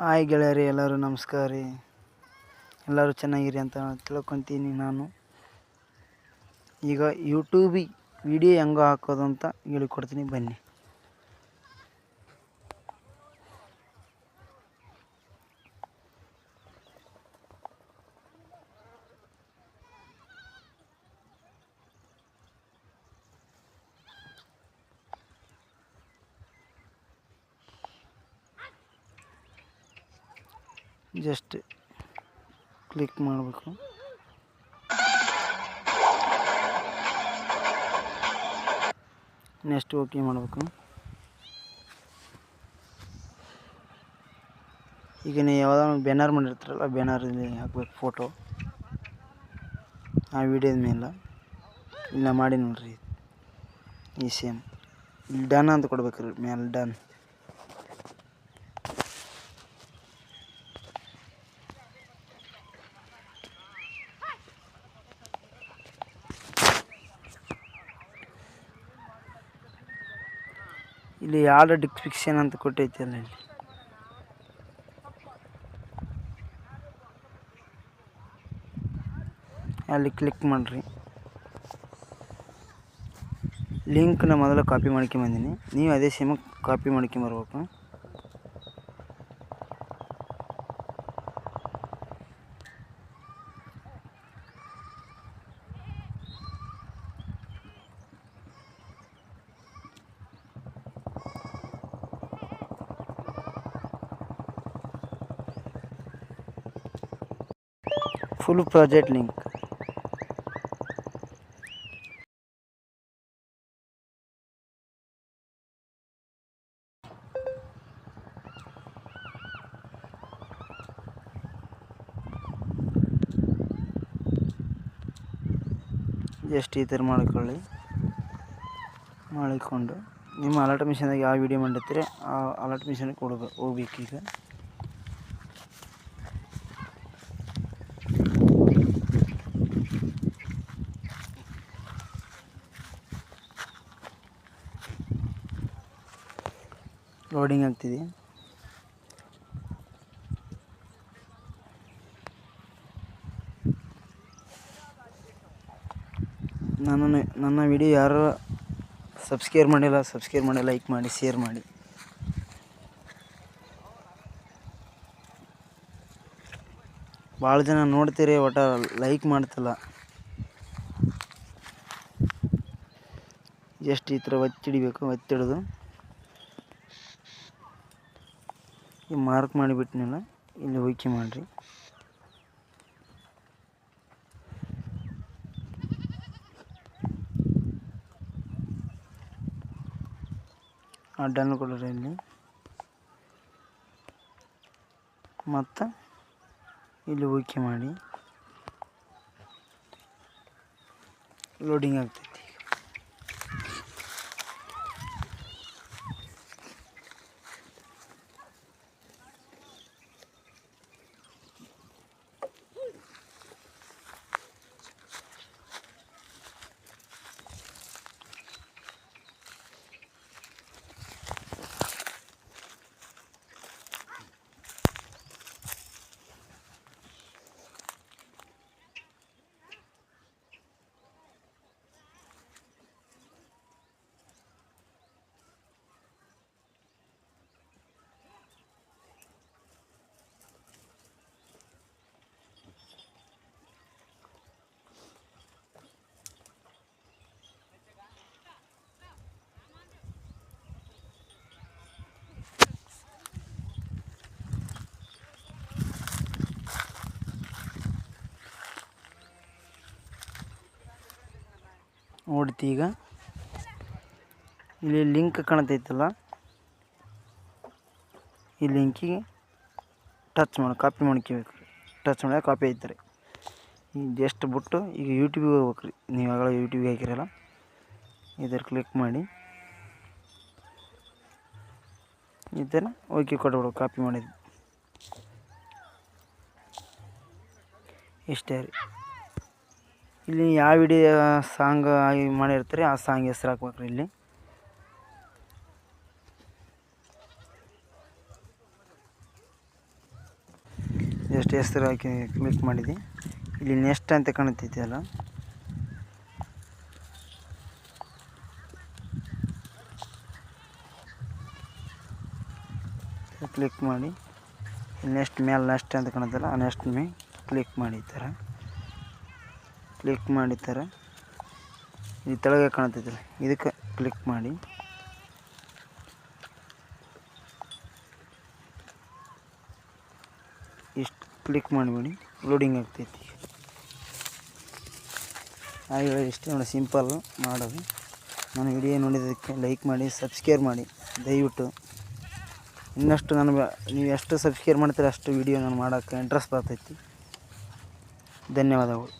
Hi ಗೆಳೆಯರಿ, ಎಲ್ಲರೂ ನಮಸ್ಕಾರ ರೀ. ಎಲ್ಲರೂ ಚೆನ್ನಾಗಿರಿ ಅಂತ ತಿಳ್ಕೊತೀನಿ ನಾನು. ಈಗ ಯೂಟ್ಯೂಬಿಗೆ ವಿಡಿಯೋ ಹೆಂಗೆ ಹಾಕೋದು ಅಂತ ಹೇಳಿಕೊಡ್ತೀನಿ. ಬನ್ನಿ. ಜಸ್ಟ್ ಕ್ಲಿಕ್ ಮಾಡಬೇಕು. ನೆಕ್ಸ್ಟ್ ಓಕೆ ಮಾಡಬೇಕು. ಈಗ ನೀವು ಯಾವುದೋ ಬ್ಯಾನರ್ ಮಾಡಿರ್ತಾರಲ್ಲ, ಬ್ಯಾನರಲ್ಲಿ ಹಾಕ್ಬೇಕು ಫೋಟೋ. ಆ ವಿಡಿಯೋದ ಮೇಲೆ. ಇಲ್ಲ, ಮಾಡಿ ನೋಡ್ರಿ. ಈ ಸೇಮ್ ಇಲ್ಲಿ ಡನ್ ಅಂತ ಕೊಡ್ಬೇಕ್ರಿ ಮೇಲೆ ಡನ್ ಇಲ್ಲಿ ಯಾವ್ದು ಡಿಸ್ಕ್ರಿಪ್ಷನ್ ಅಂತ ಕೊಟ್ಟೈತಲ್ಲ ಇಲ್ಲಿ. ಅಲ್ಲಿ ಕ್ಲಿಕ್ ಮಾಡಿರಿ. ಲಿಂಕ್ನ ಮೊದಲು ಕಾಪಿ ಮಾಡ್ಕೊಂಬಂದಿನಿ ನೀವು ಅದೇ ಸೇಮ್ ಕಾಪಿ ಮಾಡ್ಕೊಂಬರ್ಬೇಕು ಫುಲ್ ಪ್ರಾಜೆಕ್ಟ್ ಲಿಂಕ್ ಜಸ್ಟ್ ಈ ಥರ ಮಾಡಿಕೊಳ್ಳಿ. ಮಾಡಿಕೊಂಡು. ನಿಮ್ಮ ಅಲರ್ಟ್ ಮಿಷನ್ದಾಗ ಯಾವ ವಿಡಿಯೋ ಮಾಡಿರ್ತೀರಿ, ಆ ಅಲರ್ಟ್ ಮಿಷನ್ಗೆ ಕೊಡ್ಬೇಕು ಹೋಗ್ಬೇಕು ಲೋಡಿಂಗ್ ಆಗ್ತಿದೆ. ನನ್ನ ನನ್ನ ವಿಡಿಯೋ ಯಾರು ಸಬ್ಸ್ಕ್ರೈಬ್ ಮಾಡಿಲ್ಲ ಸಬ್ಸ್ಕ್ರೈಬ್ ಮಾಡಿ ಲೈಕ್ ಮಾಡಿ ಶೇರ್ ಮಾಡಿ. ಭಾಳ ಜನ ನೋಡ್ತೀರಿ, ಒಟ್ಟು ಲೈಕ್ ಮಾಡ್ತಲ್ಲ. ಎಷ್ಟು ಈ ಥರ ಒತ್ತಿಡಿಬೇಕು, ಒತ್ತಿಡಿದು. ಈ ಮಾರ್ಕ್ ಮಾಡಿಬಿಟ್ನಲ್ಲ, ಇಲ್ಲಿ ಓಕೆ ಮಾಡಿರಿ. ಡನ್ ಕೊಡ್ರಿ ಇಲ್ಲಿ. ಮತ್ತು ಇಲ್ಲಿ ಓಕೆ ಮಾಡಿ. ಲೋಡಿಂಗ್ ಆಗ್ತೈತಿ. ನೋಡ್ತಿ ಈಗ. ಇಲ್ಲಿ ಲಿಂಕ್ ಕಾಣ್ತೈತಲ್ಲ. ಈ ಲಿಂಕಿಗೆ ಟಚ್ ಮಾಡಿ, ಕಾಪಿ ಮಾಡ್ಕೋಬೇಕು. ಟಚ್ ಮಾಡಿ ಕಾಪಿ ಐತ್ರಿ. ಜಸ್ಟ್ ಬಿಟ್ಟು ಈಗ ಯೂಟ್ಯೂಬಿಗೆ ಹೋಗ್ಬೇಕು ರೀ ನೀವು ಆಗಳ ಯೂಟ್ಯೂಬಿಗೆ ಹಾಕಿರಲ್ಲ. ಇದ್ರ ಕ್ಲಿಕ್ ಮಾಡಿ. ಥರ ಓಕೆ ಕೊಟ್ಬಿಡು ಕಾಪಿ ಮಾಡಿದ್ದು. ಇಷ್ಟೇ ರೀ. ಇಲ್ಲಿ ಯಾವ ವಿಡಿಯೋ ಸಾಂಗ್ ಆಗಿ ಮಾಡಿರ್ತಾರೆ, ಆ ಸಾಂಗ್ ಹೆಸ್ರು ಹಾಕ್ಬೇಕು ಇಲ್ಲಿ. ಜಸ್ಟ್ ಹೆಸರು ಹಾಕಿ ಕ್ಲಿಕ್ ಮಾಡಿದ್ವಿ ಇಲ್ಲಿ ನೆಕ್ಸ್ಟ್ ಅಂತ ಕಾಣುತ್ತೈತೆ ಅಲ್ಲ? ಕ್ಲಿಕ್ ಮಾಡಿ. ನೆಕ್ಸ್ಟ್ ಮೇಲೆ ನೆಕ್ಸ್ಟ್ ಅಂತ ಕಾಣುತ್ತಲ್ಲ, ಆ ನೆಕ್ಸ್ಟ್ ಮೇ ಕ್ಲಿಕ್ ಮಾಡಿ ಈ ಥರ ಕ್ಲಿಕ್ ಮಾಡಿದ್ದಾರೆ ಈ ತೆಳಗೆ ಕಾಣ್ತೈತಲ್ಲ, ಇದಕ್ಕೆ ಕ್ಲಿಕ್ ಮಾಡಿ. ಇಷ್ಟು ಕ್ಲಿಕ್ ಮಾಡಿಬಿಡಿ, ಲೋಡಿಂಗ್ ಆಗ್ತೈತಿ. ಹಾಗೆ ಇಷ್ಟೇ ನೋಡಿ, ಸಿಂಪಲ್ ಮಾಡೋದು. ನಾನು ವಿಡಿಯೋ ನೋಡಿದ್ದಕ್ಕೆ ಲೈಕ್ ಮಾಡಿ, ಸಬ್ಸ್ಕ್ರೈಬ್ ಮಾಡಿ, ದಯವಿಟ್ಟು. ಇನ್ನಷ್ಟು ನಾನು ನೀವು ಎಷ್ಟು ಸಬ್ಸ್ಕ್ರೈಬ್ ಮಾಡ್ತೀರ ಅಷ್ಟು ವಿಡಿಯೋ ನಾನು ಮಾಡೋಕ್ಕೆ ಇಂಟ್ರೆಸ್ಟ್ ಬರ್ತೈತಿ. ಧನ್ಯವಾದಗಳು.